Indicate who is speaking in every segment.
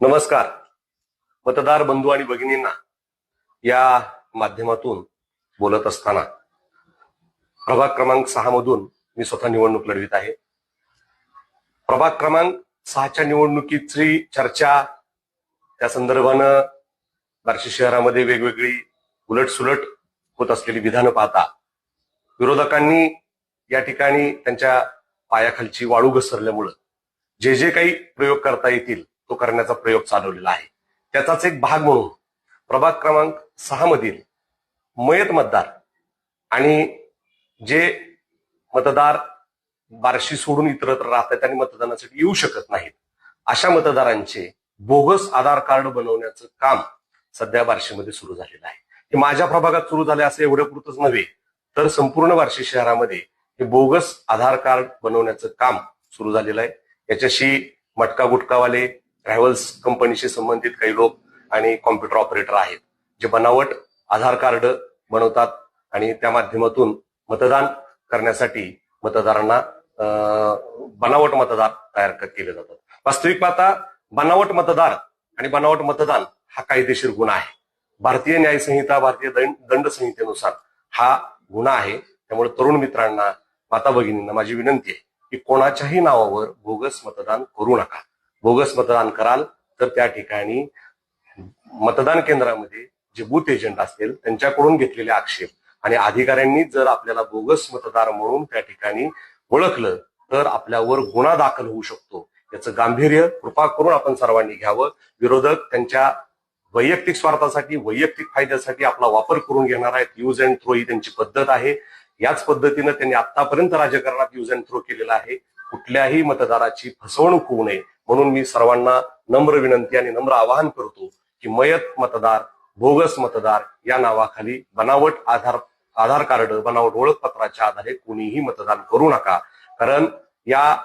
Speaker 1: नमस्कार. मतदार बंधू आणि भगिनींना या माध्यमातून बोलत असताना प्रभाग क्रमांक सहा मधून मी स्वतः निवडणूक लढवित आहे. प्रभाग क्रमांक सहाच्या निवडणुकीची चर्चा त्या संदर्भानं बार्शी शहरामध्ये वेगवेगळी उलटसुलट होत असलेली विधानं पाहता विरोधकांनी या ठिकाणी त्यांच्या पायाखालची वाळू घसरल्यामुळं जे जे काही प्रयोग करता येतील तो करण्याचा प्रयोग चालवलेला आहे. त्याचाच एक भाग म्हणून प्रभाग क्रमांक सहा मधील मयत मतदार आणि जे मतदार बार्शी सोडून इतरत्र राहतात आणि मतदानासाठी येऊ शकत नाहीत अशा मतदारांचे बोगस आधार कार्ड बनवण्याचं काम सध्या बार्शीमध्ये सुरू झालेलं आहे. हे माझ्या प्रभागात सुरू झाले असं एवढ्या पुरतच नव्हे तर संपूर्ण बार्शी शहरामध्ये हे बोगस आधार कार्ड बनवण्याचं काम सुरू झालेलं आहे. याच्याशी मटका गुटकावाले ट्रॅव्हल्स कंपनीशी संबंधित काही लोक आणि कॉम्प्युटर ऑपरेटर आहेत जे बनावट आधार कार्ड बनवतात आणि त्या माध्यमातून मतदान करण्यासाठी मतदारांना बनावट मतदार तयार केले जातात. वास्तविक पाहता बनावट मतदार आणि बनावट मतदान हा कायदेशीर गुन्हा आहे. भारतीय न्यायसंहिता भारतीय दंड दंड संहितेनुसार हा गुन्हा आहे. त्यामुळे तरुण मित्रांना माता भगिनींना माझी विनंती आहे की कोणाच्याही नावावर बोगस मतदान करू नका. बोगस मतदान कराल तर त्या ठिकाणी मतदान केंद्रामध्ये जे बूथ एजंट असतील त्यांच्याकडून घेतलेले आक्षेप. आणि अधिकाऱ्यांनी जर आपल्याला बोगस मतदार म्हणून त्या ठिकाणी ओळखलं तर आपल्यावर गुन्हा दाखल होऊ शकतो. याचं गांभीर्य कृपा करून आपण सर्वांनी घ्यावं. विरोधक त्यांच्या वैयक्तिक स्वार्थासाठी वैयक्तिक फायद्यासाठी आपला वापर करून घेणार आहेत. यूज अँड थ्रो ही त्यांची पद्धत आहे. याच पद्धतीनं त्यांनी आतापर्यंत राजकारणात यूज अँड थ्रो केलेला आहे. कुठल्याही मतदाराची फसवणूक होऊ नये. म्हणून मी सर्वांना नम्र विनंती आणि नम्र आवाहन करतो की मयत मतदार बोगस मतदार या नावाखाली बनावट आधार आधार कार्ड बनावट ओळखपत्राच्या आधारे कोणीही मतदान करू नका. कारण या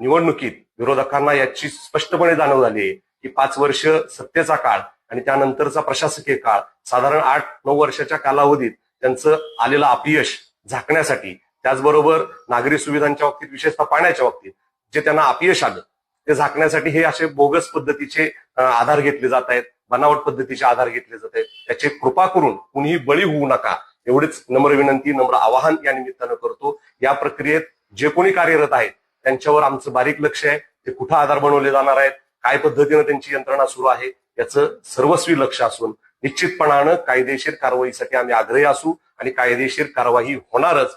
Speaker 1: निवडणुकीत विरोधकांना याची स्पष्टपणे जाणीव झाली आहे की पाच वर्ष सत्तेचा काळ आणि त्यानंतरचा प्रशासकीय काळ साधारण आठ नऊ वर्षाच्या कालावधीत त्यांचं आलेलं अपयश झाकण्यासाठी त्याचबरोबर नागरी सुविधांच्या बाबतीत विशेषतः पाण्याच्या बाबतीत जे त्यांना अपयश आलं ते झाकण्यासाठी हे असे बोगस पद्धतीचे आधार घेतले जात आहेत बनावट पद्धतीचे आधार घेतले जात आहेत. त्याचे कृपा करून कुणीही बळी होऊ नका. एवढीच नम्र विनंती नम्र आवाहन या निमित्तानं करतो. या प्रक्रियेत जे कोणी कार्यरत आहेत त्यांच्यावर आमचं बारीक लक्ष आहे. ते कुठं आधार बनवले जाणार आहेत काय पद्धतीनं त्यांची यंत्रणा सुरू आहे याचं सर्वस्वी लक्ष असून निश्चितपणानं कायदेशीर कारवाईसाठी आम्ही आग्रही असू आणि कायदेशीर कारवाई होणारच.